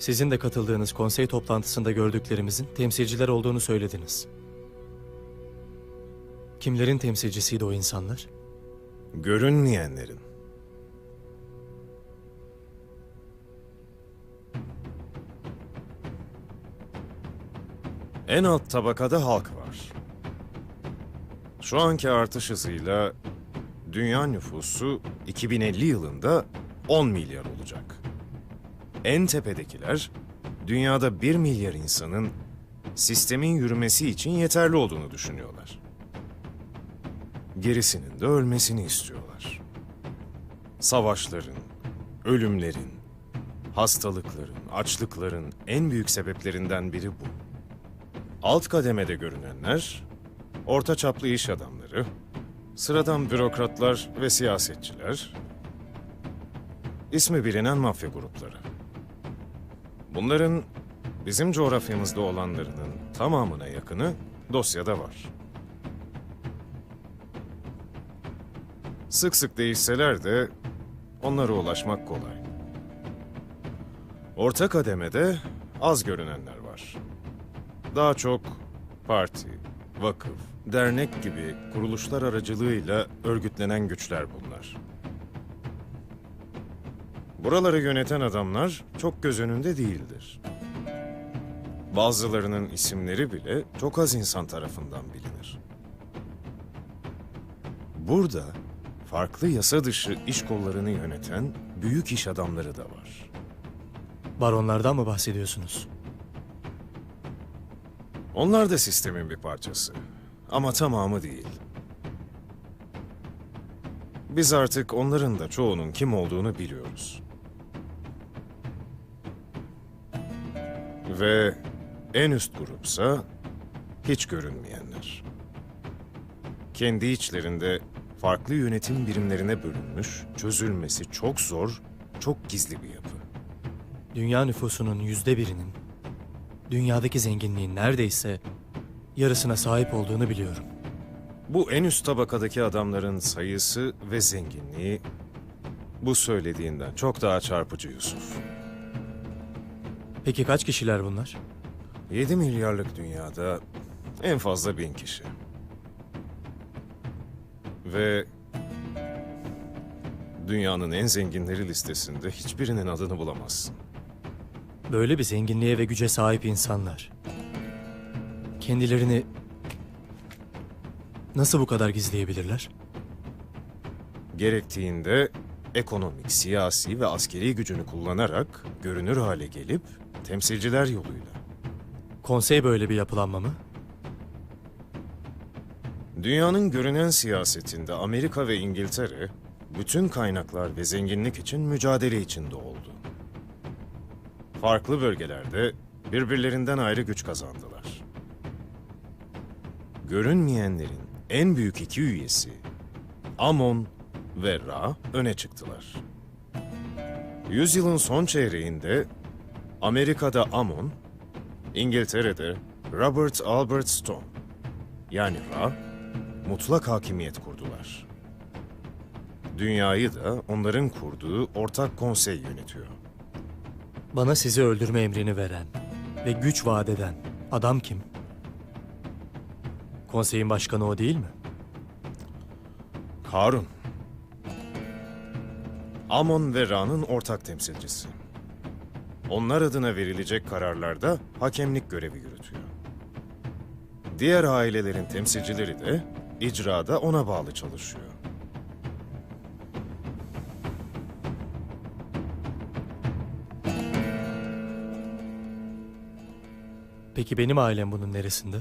Sizin de katıldığınız konsey toplantısında gördüklerimizin temsilciler olduğunu söylediniz. Kimlerin temsilcisiydi o insanlar? Görünmeyenlerin. En alt tabakada halk var. Şu anki artış hızıyla dünya nüfusu 2050 yılında 10 milyar olacak. En tepedekiler dünyada 1 milyar insanın sistemin yürümesi için yeterli olduğunu düşünüyorlar. Gerisinin de ölmesini istiyorlar. Savaşların, ölümlerin, hastalıkların, açlıkların en büyük sebeplerinden biri bu. Alt kademede görünenler, orta çaplı iş adamları, sıradan bürokratlar ve siyasetçiler, ismi bilinen mafya grupları. Bunların bizim coğrafyamızda olanlarının tamamına yakını dosyada var. Sık sık değişseler de onlara ulaşmak kolay. Orta kademede az görünenler var. Daha çok parti, vakıf, dernek gibi kuruluşlar aracılığıyla örgütlenen güçler bunlar. Buraları yöneten adamlar çok göz önünde değildir. Bazılarının isimleri bile çok az insan tarafından bilinir. Burada farklı yasa dışı iş kollarını yöneten büyük iş adamları da var. Baronlardan mı bahsediyorsunuz? Onlar da sistemin bir parçası. Ama tamamı değil. Biz artık onların da çoğunun kim olduğunu biliyoruz. Ve en üst grupsa hiç görünmeyenler. Kendi içlerinde farklı yönetim birimlerine bölünmüş, çözülmesi çok zor, çok gizli bir yapı. Dünya nüfusunun yüzde birinin, dünyadaki zenginliğin neredeyse yarısına sahip olduğunu biliyorum. Bu en üst tabakadaki adamların sayısı ve zenginliği bu söylediğinden çok daha çarpıcı Yusuf. Peki kaç kişiler bunlar? 7 milyarlık dünyada en fazla bin kişi. Ve dünyanın en zenginleri listesinde hiçbirinin adını bulamazsın. Böyle bir zenginliğe ve güce sahip insanlar. Kendilerini nasıl bu kadar gizleyebilirler? Gerektiğinde ekonomik, siyasi ve askeri gücünü kullanarak görünür hale gelip temsilciler yoluyla. Konsey böyle bir yapılanma mı? Dünyanın görünen siyasetinde Amerika ve İngiltere bütün kaynaklar ve zenginlik için mücadele içinde oldu. Farklı bölgelerde birbirlerinden ayrı güç kazandılar. Görünmeyenlerin en büyük iki üyesi Amon ve Ra öne çıktılar. Yüzyılın son çeyreğinde Amerika'da Amon, İngiltere'de Robert Albert Stone yani Ra mutlak hakimiyet kurdular. Dünyayı da onların kurduğu ortak konsey yönetiyor. Bana sizi öldürme emrini veren ve güç vaat eden adam kim? Konseyin başkanı o değil mi? Harun. Amon ve Ra'nın ortak temsilcisi. Onlar adına verilecek kararlarda hakemlik görevi yürütüyor. Diğer ailelerin temsilcileri de icrada ona bağlı çalışıyor. Peki benim ailem bunun neresinde?